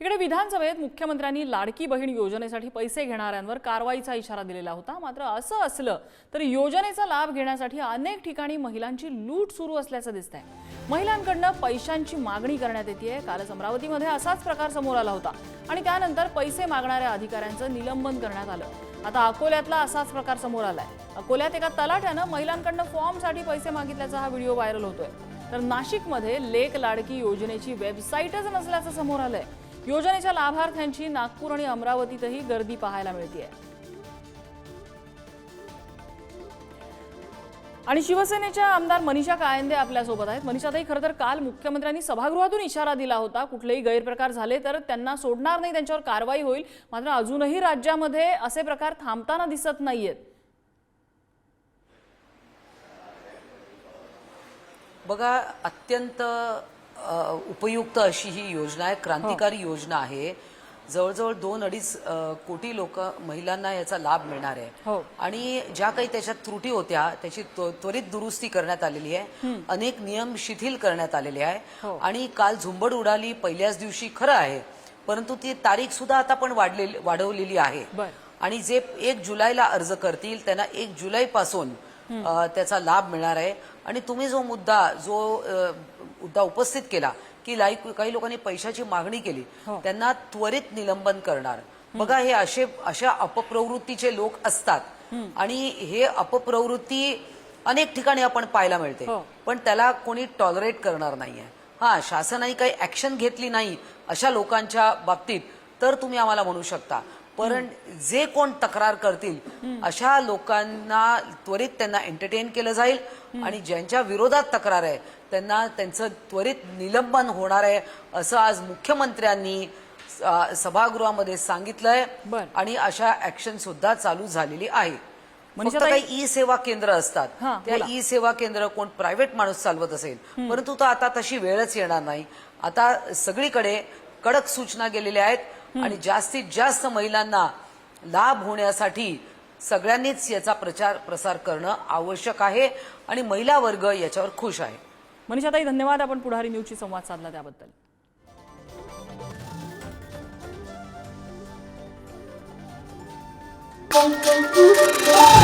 इकडे विधानसभेत मुख्यमंत्र्यांनी लाडकी बहीण योजनेसाठी पैसे घेणाऱ्यांवर कारवाईचा इशारा दिलेला होता. मात्र असं असलं तर योजनेचा लाभ घेण्यासाठी अनेक ठिकाणी महिलांची लूट सुरू असल्याचं दिसतंय. महिलांकडनं पैशांची मागणी करण्यात येते कालच अमरावतीमध्ये असाच प्रकार समोर आला होता. आणि त्यानंतर पैसे मागणाऱ्या अधिकाऱ्यांचं निलंबन करण्यात आलं. आता अकोल्यातला असाच प्रकार समोर आलाय. अकोल्यात एका तलाट्यानं महिलांकडनं फॉर्मसाठी पैसे मागितल्याचा हा व्हिडिओ व्हायरल होतोय. तर नाशिकमध्ये लेक लाडकी योजनेची वेबसाईटच नसल्याचं समोर आलंय. योजनेच्या लाभार्थ्यांची नागपूर आणि अमरावतीतही गर्दी पाहायला मिळते आणि शिवसेनेच्या आमदार मनीषा कायंदे आपल्यासोबत आहेत. मनीषाताई खरं तर काल मुख्यमंत्र्यांनी सभागृहातून इशारा दिला होता. कुठलेही गैरप्रकार झाले तर त्यांना सोडणार नाही त्यांच्यावर कारवाई होईल. मात्र अजूनही राज्यामध्ये असे प्रकार थांबताना दिसत नाहीयेत. बघा अत्यंत उपयुक्त अशी ही योजना आहे क्रांतिकारी योजना आहे. जवळजवळ दोन अडीच कोटी लोक महिलांना याचा लाभ मिळणार आहे. हो. आणि ज्या काही त्याच्यात त्रुटी होत्या त्याची त्व- त्वरित दुरुस्ती करण्यात आलेली आहे. अनेक नियम शिथिल करण्यात आलेले आहे. हो. आणि काल झुंबड उडाली पहिल्याच दिवशी खरं आहे. परंतु ती तारीख सुद्धा आता पण वाढलेली वाढवलेली आहे. आणि जे एक जुलैला अर्ज करतील त्यांना एक जुलै पासून अ, त्याचा लाभ मिळणार आहे. आणि तुम्ही जो मुद्दा जो मुद्दा उपस्थित केला की लाई- काही लोकांनी पैशाची मागणी केली. त्यांना त्वरित निलंबन करणार. बघा हे असे अशा अपप्रवृत्तीचे लोक असतात. आणि हे अपप्रवृत्ती अनेक ठिकाणी आपण पाहायला मिळते. हो. पण त्याला कोणी टॉलरेट करणार नाहीये. हा शासनाने काही ऍक्शन घेतली नाही अशा लोकांच्या बाबतीत तर तुम्ही आम्हाला म्हणू शकता. पण जे कोण तक्रार करतील अशा लोकांना त्वरित त्यांना एंटरटेन केलं जाईल आणि ज्यांच्या विरोधात तक्रार आहे त्यांना त्यांचं त्वरित निलंबन होणार आहे असं आज मुख्यमंत्र्यांनी सभागृहामध्ये सांगितलंय. आणि अशा ऍक्शन सुद्धा चालू झालेली आहे. फक्त मनीषाताई- काही ई सेवा केंद्र असतात. त्या. ई सेवा केंद्र कोण प्रायव्हेट माणूस चालवत असेल परंतु तो आता तशी वेळच येणार नाही. आता सगळीकडे कडक सूचना गेलेल्या आहेत. आणि जास्तीत जास्त महिलांना लाभ होण्यासाठी सगळ्यांनीच याचा प्रचार प्रसार करणं आवश्यक आहे आणि महिला वर्ग याच्यावर खुश आहे. मनीषाताई धन्यवाद. आपण पुढारी न्यूजशी संवाद साधला त्याबद्दल. Thank you.